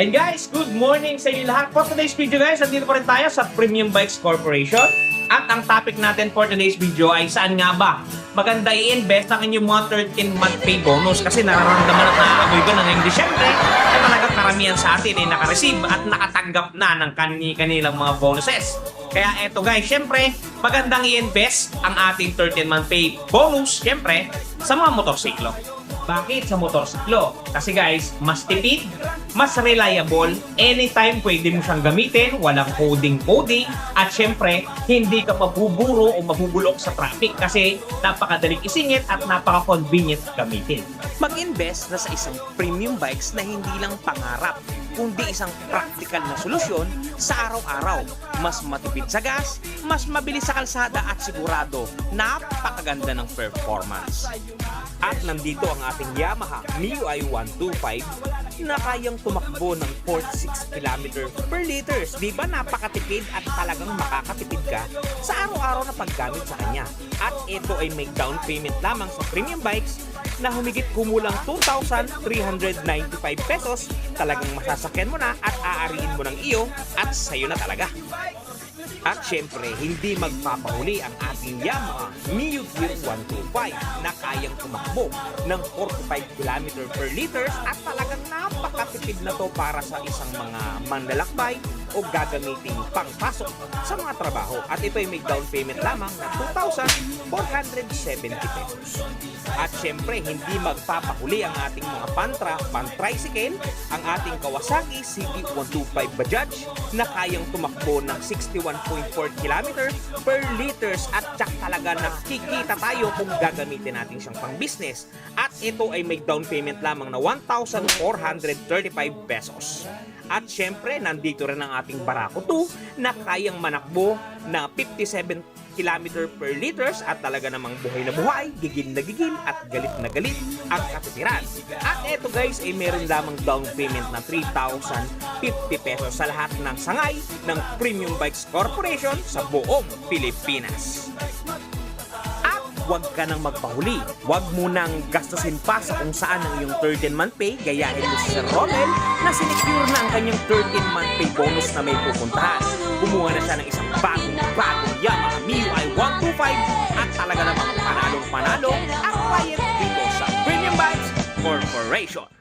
And guys, good morning sa inyo lahat. For today's video guys, nandito pa rin tayo sa Premium Bikes Corporation. At ang topic natin for today's video ay saan nga ba maganda i-invest ang inyong mga 13-month pay bonus kasi nararamdaman at nakakagoy ko na ngayong Disyembre na talagang karamihan sa atin ay nakareceive at nakatanggap na ng kani kanilang mga bonuses. Kaya eto guys, syempre, magandang i-invest ang ating 13-month pay bonus, syempre, sa mga motorsiklo. Bakit sa motorsiklo? Kasi guys, mas tipid, mas reliable, anytime pwede mo siyang gamitin, walang coding-coding, at syempre, hindi ka mabuburo o mabubulok sa traffic kasi napakadaling isingit at napaka-convenient gamitin. Mag-invest na sa isang premium bikes na hindi lang pangarap, kundi isang practical na solusyon sa araw-araw. Mas matipid sa gas, mas mabilis sa kalsada at sigurado, napakaganda ng performance. At nandito ang ating Yamaha MIUI 125 na kayang tumakbo ng 46 km per liters. Di ba napakatipid at talagang makakatipid ka sa araw-araw na paggamit sa kanya. At ito ay may down payment lamang sa premium bikes na humigit kumulang 2,395 pesos. Talagang masasakyan mo na at aariin mo ng iyo at sa'yo na talaga. At syempre, hindi magpapahuli ang ating Yamaha Mio Gear 125 na kayang tumakbo ng 45 km per liters at talagang napakatipid na to para sa isang mga manlalakbay o gagamitin pangpasok sa mga trabaho. At ito ay may down payment lamang na 2,470 pesos. At syempre, hindi magpapahuli ang ating mga pantra, pan-tricycle, ang ating Kawasaki CB125 Bajaj na kayang tumakbo ng 61.4 km per liters at tsak talaga nakikita tayo kung gagamitin natin siyang pang business. At ito ay may down payment lamang na 1,435 pesos. At syempre, nandito rin ang ating Barako 2 na kayang manakbo na 57 km per liters at talaga namang buhay na buhay, gigil na gigil at galit na galit ang katitiran. At eto guys ay meron lamang down payment na 3,050 pesos sa lahat ng sangay ng Premium Bikes Corporation sa buong Pilipinas. Huwag ka nang magpahuli. Huwag mo nang gastusin pa sa kung saan ang iyong 13-month pay. Gayahin mo si Sir Romel na sinecure na ang kanyang 13-month pay bonus na may pupuntahan. Kumuha na siya ng isang bagong bagong Yamaha MIUI 125 at talaga namang panalong panalo ang client dito sa Premium Bikes Corporation.